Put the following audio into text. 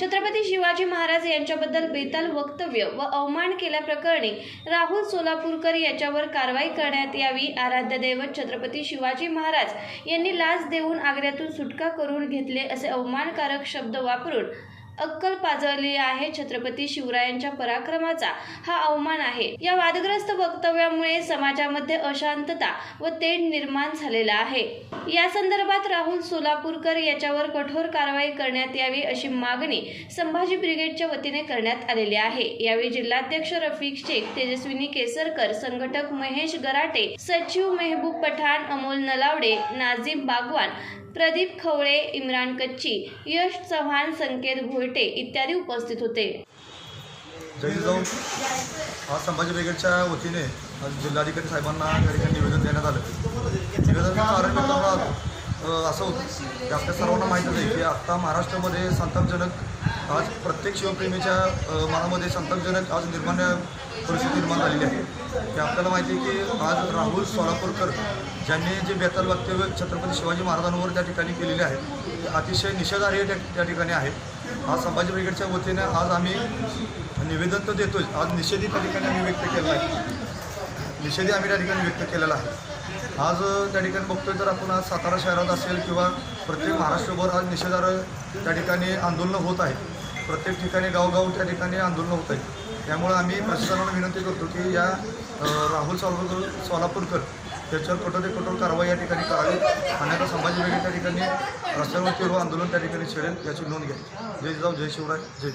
छत्रपती शिवाजी महाराज यांच्याबद्दल बेताल वक्तव्य व अवमान केल्याप्रकरणी राहुल सोलापूरकर याच्यावर कारवाई करण्यात यावी आराध्य दैवत छत्रपती शिवाजी महाराज यांनी लाच देऊन आग्र्यातून सुटका करून घेतले असे अवमानकारक शब्द वापरून अक्कल पाजळली आहे छत्रपती शिवरायांच्या पराक्रमाचा. हा अवमान आहे. या वादग्रस्त वक्तव्यामुळे समाजामध्ये अशांतता व तेढ निर्माण झालेला आहे. या संदर्भात राहुल सोलापूरकर याच्यावर कठोर कारवाई करण्यात यावी अशी मागणी संभाजी ब्रिगेडच्या वतीने करण्यात आलेली आहे. यावेळी जिल्हाध्यक्ष रफिक शेख तेजस्विनी केसरकर संघटक महेश गराटे सचिव मेहबूब पठाण अमोल नलावडे नाझीम बागवान प्रदीप खवळे इम्रान कच्ची यश चव्हाण संकेत घोळटे इत्यादी उपस्थित होते. आज संभाजी ब्रिगेडच्या वतीने जिल्हाधिकारी साहेबांना निवेदन देण्यात आलं. असं होतं की आपल्या सर्वांना माहीतच आहे की आत्ता महाराष्ट्रामध्ये संतापजनक आज प्रत्येक शिवप्रेमीच्या मनामध्ये संतापजनक आज निर्माण परिस्थिती निर्माण झालेली आहे. की आपल्याला माहिती आहे की आज राहुल सोलापूरकर ज्यांनी जे बेताल वक्तव्य छत्रपती शिवाजी महाराजांवर त्या ठिकाणी केलेले आहे ते अतिशय निषेधार्ह त्या त्या ठिकाणी आहे. आज संभाजी ब्रिगेडच्या वतीने आज आम्ही निवेदन तर देतोय आज निषेधी त्या ठिकाणी आम्ही व्यक्त केलेला आहे. निषेधी आम्ही त्या ठिकाणी व्यक्त केलेला आहे. आज त्या ठिकाणी बघतोय तर आपण आज सातारा शहरात असेल किंवा प्रत्येक महाराष्ट्रभर आज निषेधार्ह त्या ठिकाणी आंदोलनं होत आहे प्रत्येक ठिकाणी गावगाव त्या ठिकाणी आंदोलनं होत आहे त्यामुळे आम्ही प्रशासनाला विनंती करतो की या राहुल सोलापूरकर सोलापूरकर त्याच्यावर कठोर ते कठोर कारवाई या ठिकाणी करावी. आणि आता संभाजी त्या ठिकाणी रस्त्यावरती रो आंदोलन त्या ठिकाणी छेडेल याची नोंद घ्या. जय जाऊ जय शिवराय जय